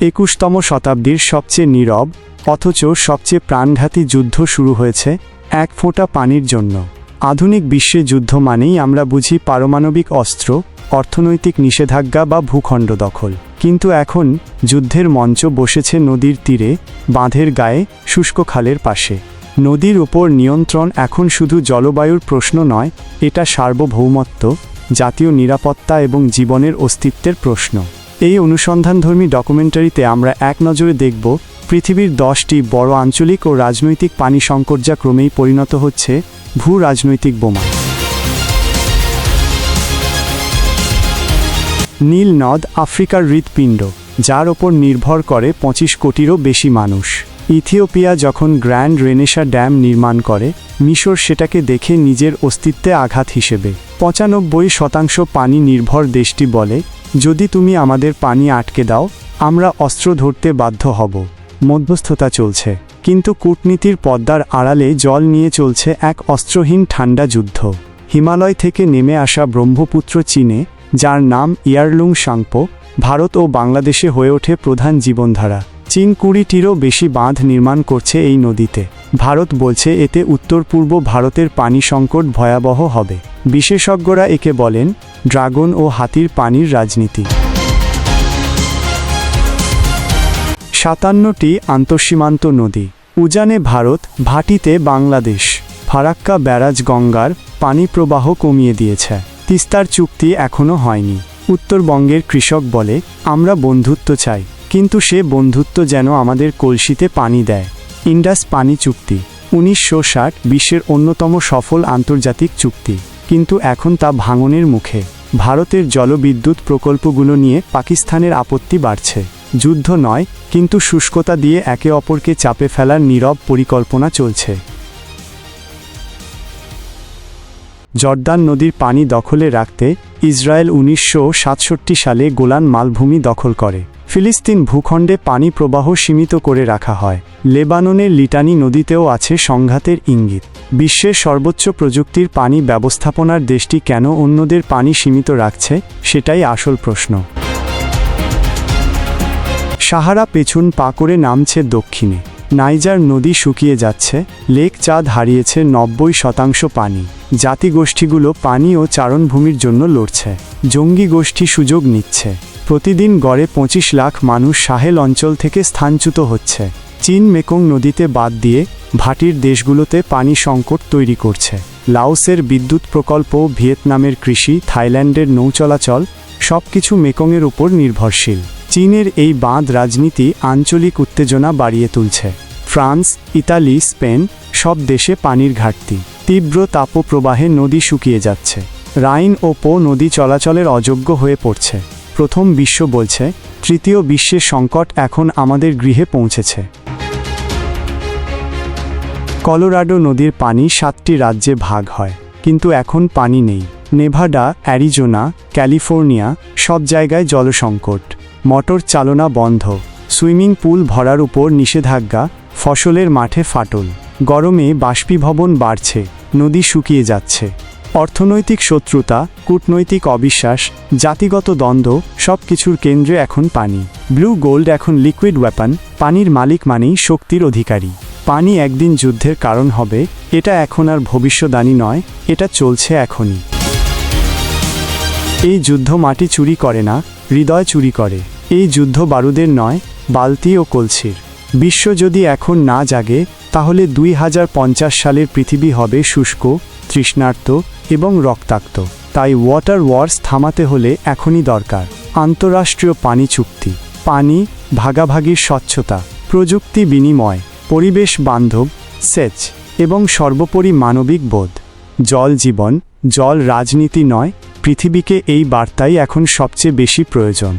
একুশতম শতাব্দীর সবচেয়ে নীরব, অথচ সবচেয়ে প্রাণঘাতী যুদ্ধ শুরু হয়েছে এক ফোঁটা পানির জন্য। আধুনিক বিশ্বে যুদ্ধ মানেই আমরা বুঝি পারমাণবিক অস্ত্র, অর্থনৈতিক নিষেধাজ্ঞা বা ভূখণ্ড দখল। কিন্তু এখন যুদ্ধের মঞ্চ বসেছে নদীর তীরে, বাঁধের গায়ে, শুষ্ক খালের পাশে। নদীর ওপর নিয়ন্ত্রণ এখন শুধু জলবায়ুর প্রশ্ন নয়, এটা সার্বভৌমত্ব, জাতীয় নিরাপত্তা এবং জীবনের অস্তিত্বের প্রশ্ন। এই অনুসন্ধানধর্মী ডকুমেন্টারিতে আমরা এক নজরে দেখব, পৃথিবীর দশটি বড় আঞ্চলিক ও রাজনৈতিক পানি সংকট যা ক্রমেই পরিণত হচ্ছে ভূ রাজনৈতিক বোমা। নীল নদ আফ্রিকার হৃৎপিণ্ড, যার ওপর নির্ভর করে পঁচিশ কোটিরও বেশি মানুষ। ইথিওপিয়া যখন গ্র্যান্ড রেনেসা ড্যাম নির্মাণ করে, মিশর সেটাকে দেখে নিজের অস্তিত্বে আঘাত হিসেবে। পঁচানব্বই শতাংশ পানি নির্ভর দেশটি বলে, যদি তুমি আমাদের পানি আটকে দাও, আমরা অস্ত্র ধরতে বাধ্য হব। মধ্যস্থতা চলছে। কিন্তু কূটনীতির পদ্মার আড়ালে জল নিয়ে চলছে এক অস্ত্রহীন ঠান্ডা যুদ্ধ। হিমালয় থেকে নেমে আসা ব্রহ্মপুত্র চীনে, যার নাম ইয়ারলুং সাংপো, ভারত ও বাংলাদেশে হয়ে ওঠে প্রধান জীবনধারা। চীন কুড়িটিরও বেশি বাঁধ নির্মাণ করছে এই নদীতে। ভারত বলছে এতে উত্তর পূর্ব ভারতের পানি সংকট ভয়াবহ হবে। বিশেষজ্ঞরা একে বলেন, ড্রাগন ও হাতির পানির রাজনীতি। সাতান্নটি আন্তঃসীমান্ত নদী। উজানে ভারত, ভাটিতে বাংলাদেশ। ফারাক্কা ব্যারাজ গঙ্গার পানি প্রবাহ কমিয়ে দিয়েছে। তিস্তার চুক্তি এখনও হয়নি। উত্তরবঙ্গের কৃষক বলে, আমরা বন্ধুত্ব চাই। কিন্তু সে বন্ধুত্ব যেন আমাদের কলসিতে পানি দেয়। ইন্ডাস পানি চুক্তি। উনিশশো ষাট বিশ্বের অন্যতম সফল আন্তর্জাতিক চুক্তি। কিন্তু এখন তা ভাঙনের মুখে। ভারতের জলবিদ্যুৎ প্রকল্পগুলো নিয়ে পাকিস্তানের আপত্তি বাড়ছে। যুদ্ধ নয়, কিন্তু শুষ্কতা দিয়ে একে অপরকে চাপে ফেলার নীরব পরিকল্পনা চলছে। জর্দান নদীর পানি দখলে রাখতে ইসরায়েল উনিশশো সাতষট্টি সালে গোলান মালভূমি দখল করে। ফিলিস্তিন ভূখণ্ডে পানি প্রবাহ সীমিত করে রাখা হয়। লেবাননের লিটানি নদীতেও আছে সংঘাতের ইঙ্গিত। বিশ্বের সর্বোচ্চ প্রযুক্তির পানি ব্যবস্থাপনার দেশটি কেন অন্যদের পানি সীমিত রাখছে, সেটাই আসল প্রশ্ন। সাহারা পেছন পা করে নামছে দক্ষিণে। নাইজার নদী শুকিয়ে যাচ্ছে, লেক চাঁদ হারিয়েছে নব্বই শতাংশ পানি। জাতিগোষ্ঠীগুলো পানি ও চারণভূমির জন্য লড়ছে। জঙ্গি গোষ্ঠী সুযোগ নিচ্ছে। প্রতিদিন গড়ে পঁচিশ লাখ মানুষ সাহেল অঞ্চল থেকে স্থানচ্যুত হচ্ছে। চীন মেকং নদীতে বাদ দিয়ে ভাটির দেশগুলোতে পানি সংকট তৈরি করছে। লাওসের বিদ্যুৎ প্রকল্প, ভিয়েতনামের কৃষি, থাইল্যান্ডের নৌ চলাচল সবকিছু মেকংয়ের উপর নির্ভরশীল। চীনের এই বাঁধ রাজনীতি আঞ্চলিক উত্তেজনা বাড়িয়ে তুলছে। ফ্রান্স, ইতালি, স্পেন সব দেশে পানির ঘাটতি। তীব্র তাপপ্রবাহে নদী শুকিয়ে যাচ্ছে। রাইন ও পো নদী চলাচলের অযোগ্য হয়ে পড়ছে। প্রথম বিশ্ব বলছে, তৃতীয় বিশ্বের সংকট এখন আমাদের গৃহে পৌঁছেছে। কলোরাডো নদীর পানি সাতটি রাজ্যে ভাগ হয়, কিন্তু এখন পানি নেই। নেভাডা, অ্যারিজোনা, ক্যালিফোর্নিয়া সব জায়গায় জলসংকট। মোটর চালনা বন্ধ। সুইমিং পুল ভরার উপর নিষেধাজ্ঞা, ফসলের মাঠে ফাটল। গরমে বাষ্পীভবন বাড়ছে, নদী শুকিয়ে যাচ্ছে। অর্থনৈতিক শত্রুতা, কূটনৈতিক অবিশ্বাস, জাতিগত দ্বন্দ্ব সব কিছুর কেন্দ্রে এখন পানি। ব্লু গোল্ড এখন লিকুইড ওয়েপন, পানির মালিক মানেই শক্তির অধিকারী। পানি একদিন যুদ্ধের কারণ হবে, এটা এখন আর ভবিষ্যদানী নয়, এটা চলছে এখনই। এই যুদ্ধ মাটি চুরি করে না, হৃদয় চুরি করে। এই যুদ্ধ বারুদের নয়, বালতি ও কলসির। বিশ্ব যদি এখন না জাগে, তাহলে দুই হাজার পঞ্চাশ সালের পৃথিবী হবে শুষ্ক, তৃষ্ণার্ত এবং রক্তাক্ত। তাই ওয়াটার ওয়ার্স থামাতে হলে এখনই দরকার। আন্তঃরাষ্ট্রীয় পানি চুক্তি। পানি ভাগাভাগির স্বচ্ছতা, প্রযুক্তি বিনিময়, পরিবেশ বান্ধব, সেচ এবং সর্বোপরি মানবিক বোধ। জল জীবন, জল রাজনীতি নয়, পৃথিবীকে এই বার্তাই এখন সবচেয়ে বেশি প্রয়োজন।